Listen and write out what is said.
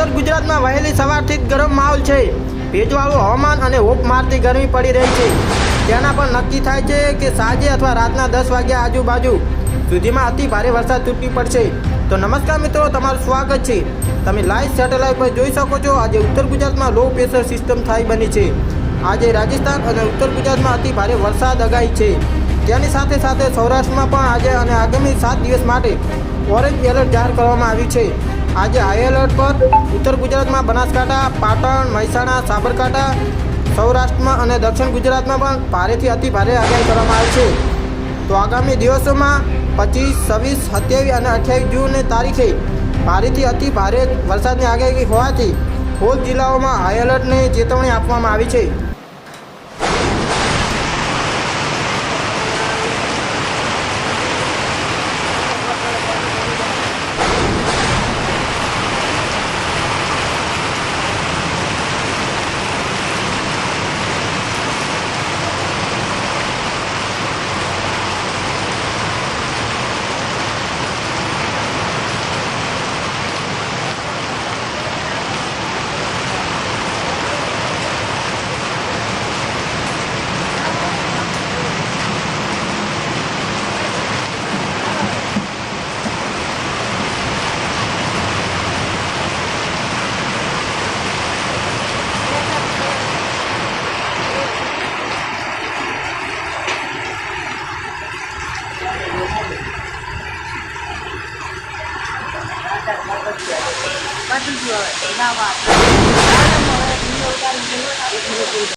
ઉત્તર ગુજરાતમાં વહેલી સવારથી જ ગરમ માહોલ છે. ભેજવાળું હવામાન અને હોપ મારતી ગરમી પડી રહી છે. તેના પર નક્કી થાય છે કે સાંજે અથવા રાતના દસ વાગ્યા આજુબાજુ સુધીમાં અતિ ભારે વરસાદ તૂટી પડશે. તો નમસ્કાર મિત્રો, તમારું સ્વાગત છે. તમે લાઈવ સેટેલાઇટ પર જોઈ શકો છો, આજે ઉત્તર ગુજરાતમાં લો પ્રેશર સિસ્ટમ થાય બની છે. આજે રાજસ્થાન અને ઉત્તર ગુજરાતમાં અતિ ભારે વરસાદ અગાઈ છે. તેની સાથે સાથે સૌરાષ્ટ્રમાં પણ આજે અને આગામી સાત દિવસ માટે ઓરેન્જ એલર્ટ જાહેર કરવામાં આવ્યું છે. આજે હાઈ એલર્ટ પર ઉત્તર ગુજરાતમાં બનાસકાંઠા, પાટણ, મહેસાણા, સાબરકાંઠા, સૌરાષ્ટ્રમાં અને દક્ષિણ ગુજરાતમાં પણ ભારેથી અતિ ભારે આગાહી કરવામાં આવી છે. તો આગામી દિવસોમાં પચીસ, છવ્વીસ, સત્યાવીસ અને અઠ્યાવીસ જૂનની તારીખે ભારેથી અતિ ભારે વરસાદની આગાહી હોવાથી ખોદ જિલ્લાઓમાં હાઈ એલર્ટની ચેતવણી આપવામાં આવી છે. બધું જ હોય. ના વાત.